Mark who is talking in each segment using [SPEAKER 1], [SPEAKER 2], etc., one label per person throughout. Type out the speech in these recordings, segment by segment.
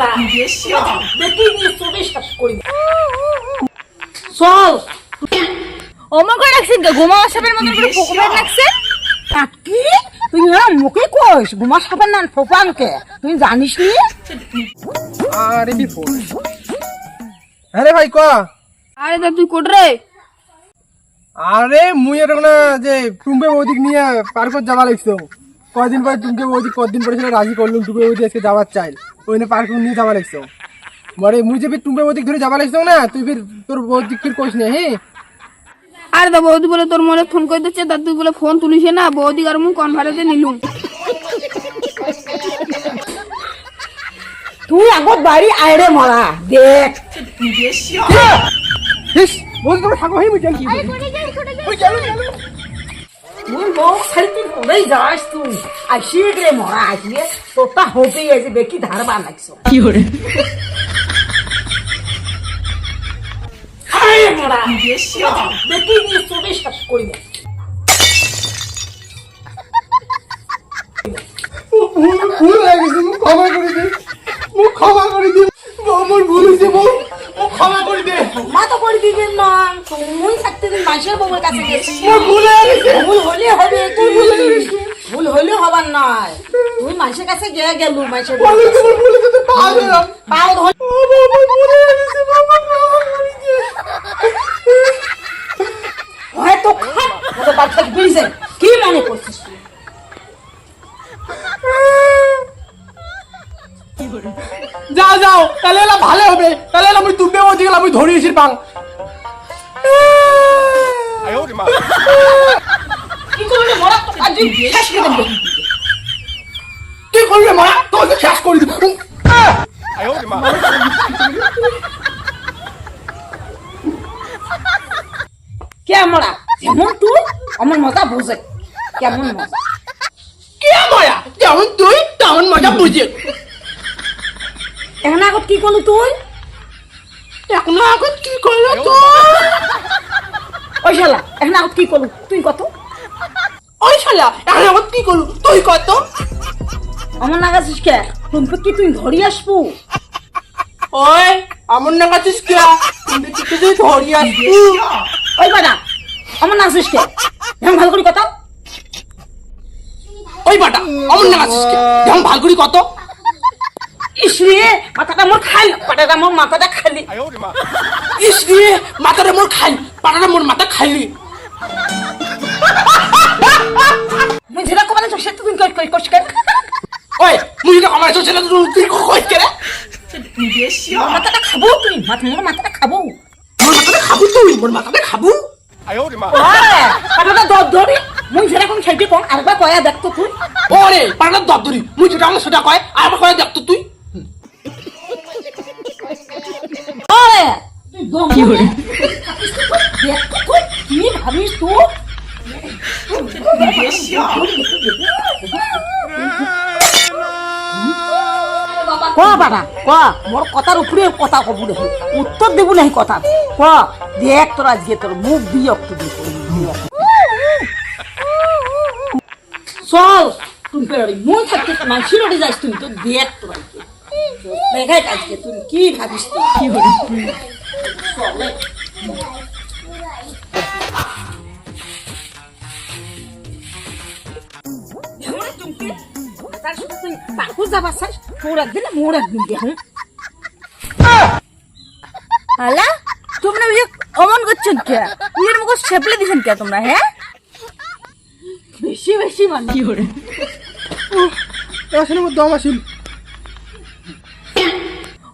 [SPEAKER 1] মারা দেখি নিয়ে শেষ করি চল
[SPEAKER 2] অমর করে রাখছেন গোমা সাপের মতন করে পোকোবার রাখছেন
[SPEAKER 1] কাকি তুই না মুখে কইস ঘুমা সাপের নান ফোপানকে তুই জানিস নি?
[SPEAKER 3] আরে বিপদ। আরে ভাই ক?
[SPEAKER 2] আরে দা তুই কোট রে।
[SPEAKER 3] আরে মুই এরকম না যে টুম্বে ওদিক নিয়ে পার্কত যাওয়া লাগছো কয়দিন পরে তুমি ওদিক কদিন পরে সেটা রাজি করলুম টুম্বে ওদিক আজকে যাওয়ার চাই ওই পার্ক নিয়ে যাওয়া লাগছো। বরে মুই যে ফির টুম্বে ওদিক ধরে যাওয়া লাগছো না তুই ফির তোর ওদিক ফির কইস না হ্যাঁ
[SPEAKER 2] আর দা বৌদি বলে তোর মনে ফোন করে দিচ্ছে তা তুই বলে ফোন তুলিস না বৌদি আর মুখ কনফারেন্সে নিলুম।
[SPEAKER 1] তুই আগত বাড়ি আয়রে মরা দেখ।
[SPEAKER 3] হিস বলতে তোর থাকো হই মুই জানি মুই জানো জানো
[SPEAKER 1] তুই মুখ ছাড়ি তুই কোথায় যাস তুই। আসি রে মরা আসিয়ে তোরটা হবে এই বেকি ধারবা লাগছো। কি করে মরা দেখি নিয়ে চোখে শেষ করি
[SPEAKER 3] ভুল ভুল হয়ে গেছে ক্ষমা করে দে। ক্ষমা করে দে। আমার ভুল হয়েছে বউ ক্ষমা করে দে।
[SPEAKER 1] মা তো করে দিবেন না থাকতে দিন মানুষের বউয়ের কাছে
[SPEAKER 3] ভুল গেছে
[SPEAKER 1] ভুল হলে হবে তুই ভুল ভুল হলে হবার নয় তুই মানুষের কাছে গিয়ে গেলু মানুষের পাও ধর হয়তো। কি মনে করছিস তুই?
[SPEAKER 3] যাও যাও তাহলে এলা ভালো হবে। তাহলে আমি তুমবে ওদিকে গেলাম আমি ধরিয়েছি পাং।
[SPEAKER 1] করলে মরা?
[SPEAKER 3] তুই মারা? তোকে শেষ করে দিব।
[SPEAKER 1] কে মরা? যেমন তুই আমার মজা বুঝে। কেমন মজা?
[SPEAKER 3] কে মায়া যেমন তুই তেমন মজা বুঝে।
[SPEAKER 1] এখন আগত কি করলি তুই?
[SPEAKER 3] এখন এখন কি করল তো
[SPEAKER 1] ওই শালা এখন আগত কি করলু তুই কত?
[SPEAKER 3] ওই শালা এখন এখন কি করল তুই কত?
[SPEAKER 1] আমার নাগাছিস কে? তুমি কি তুই ধরি আসব।
[SPEAKER 3] ওই আমার না কাছিস কে? তুমি কি তুই ধরি আসবি।
[SPEAKER 1] ওই আমার নাচিস কে? এখন ভালো করে কথা
[SPEAKER 3] ওই বাটা আমার না কে? কত?
[SPEAKER 1] ইসরে মাথাটা মোর খাইল পাটাটা মোর মাথাটা খালি
[SPEAKER 3] ইস রে মাথাটা মোর খাই পাটাটা মোর মাথা খাইলি।
[SPEAKER 1] মুই যেটা কমালে সে তুই কই কই কই কেন
[SPEAKER 3] ওই মুই এটা আমার ছেলে তুই কই কে
[SPEAKER 1] মাথাটা খাব তুই মাথা মোর মাথাটা খাব।
[SPEAKER 3] মোর মাথাটা খাবু তুই মোর মাথাটা খাবু।
[SPEAKER 1] পাটাটা দর ধরি মুই যেরকম খেলতে কম আরেকবার কয়া দেখতো তুই।
[SPEAKER 3] ওরে পাটাটা দপ্তরি মুই যেটা আমার সেটা কয় দেখতো তুই
[SPEAKER 1] ওরে, তুই দম কি হরে কি ভাবিস তুই ক বাবা ক। মোর কথার উপরে কথা কব দেখি। উত্তর দেবো নাহি কথা। ক। দেখ তোর আজকে তোর মুখ দিয়ে একটু চল তুমি মুই থাকতে মানসি রড়ে যাস তুমি তো দেখ তোর আজকে। দেখাই আজকে তুমি কি ভাবিস তুই? কি যাবা চাস? তোর একদিন মোর একদিন দেখুন
[SPEAKER 2] আলা তোমরা ওই অমন করছেন কে? উইয়ের মুখ সেপলে দিছেন কে তোমরা হ্যাঁ?
[SPEAKER 1] বেশি বেশি মানে কি করে
[SPEAKER 3] আসলে দম আসিল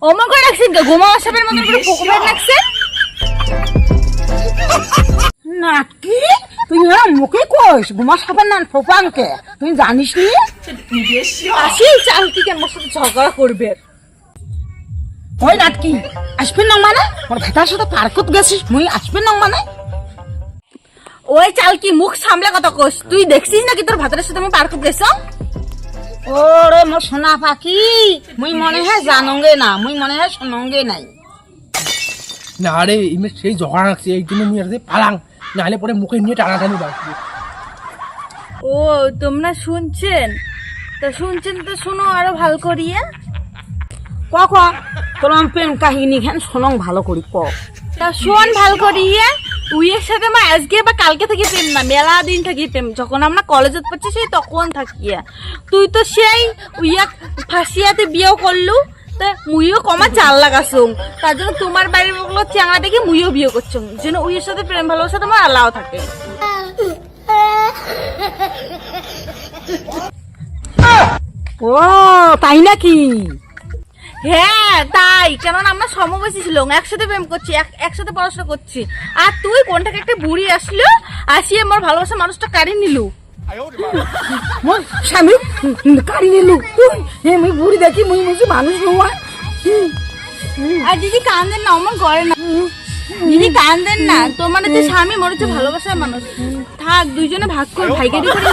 [SPEAKER 2] অমন করে রাখছেন কে? গোমা সাপের মতন করে রাখছেন
[SPEAKER 1] নাটকি? তুই না মুখে কইস ঘুমা সাপের নান ফোপানকে তুই জানিস নি?
[SPEAKER 2] আসি কেন ঝগড়া করবে।
[SPEAKER 1] ওই নাটকি? আসবেন না মানে? সাথে পার্কত গেছিস, মুই আসবেন না মানে?
[SPEAKER 2] ওই চাল কি মুখ সামলে কথা কোস তুই দেখছিস নাকি তোর ভাতের সাথে আমি পার্ক গেছ?
[SPEAKER 1] ওরে, মোর সোনা পাখি। মুই মনে হয় জানঙ্গে না, মুই মনে হয় শোনঙ্গে নাই।
[SPEAKER 3] না রে ইমে সেই ঝগড়া রাখছে এই জন্য মুই আর পালাং। নাহলে পরে মুখে নিয়ে টানাটানি বাড়ছে
[SPEAKER 2] ও তোমরা শুনছেন? তো শুনছেন তো শুনো আরও ভালো করিয়ে।
[SPEAKER 1] ক ক? তোর আমার প্রেম কাহিনী খান শোনং ভালো করি ক?
[SPEAKER 4] তা শোন ভালো করি ইয়ে উইয়ের সাথে আমার আজকে বা কালকে থেকে প্রেম না মেলা দিন থাকি প্রেম। যখন আমরা কলেজত পড়ছি সেই তখন থাকি তুই তো সেই উইয়া ফাঁসিয়াতে বিয়েও করলু। তা মুইও কমা চাল লাগাছুম তার জন্য তোমার বাড়ির বগলো চ্যাংড়া দেখে মুইও বিয়ে করছুম। যেন উইয়ের সাথে প্রেম ভালোবাসা তোমার আল্লাহ থাকে।
[SPEAKER 1] ও তাই নাকি?
[SPEAKER 4] হ্যাঁ তাই। কারণ আমরা সমবয়সী ছিল একসাথে প্রেম করছি এক- একসাথে পড়াশোনা করছি। আর তুই কোনটাকে একটা বুড়ি আসলো আসিয়ে আমার ভালোবাসা মানুষটা কাড়ি নিলু?
[SPEAKER 1] স্বামী কারি নিলু তুই হে মুই বুড়ি দেখি মুই মানুষ
[SPEAKER 4] আর দিদি কান্দেন না আমার করে না। দিদি কান্দেন না। তোমার যে স্বামী মনে হচ্ছে ভালোবাসার মানুষ। থাক দুইজনে ভাগ করে ভাইকে করে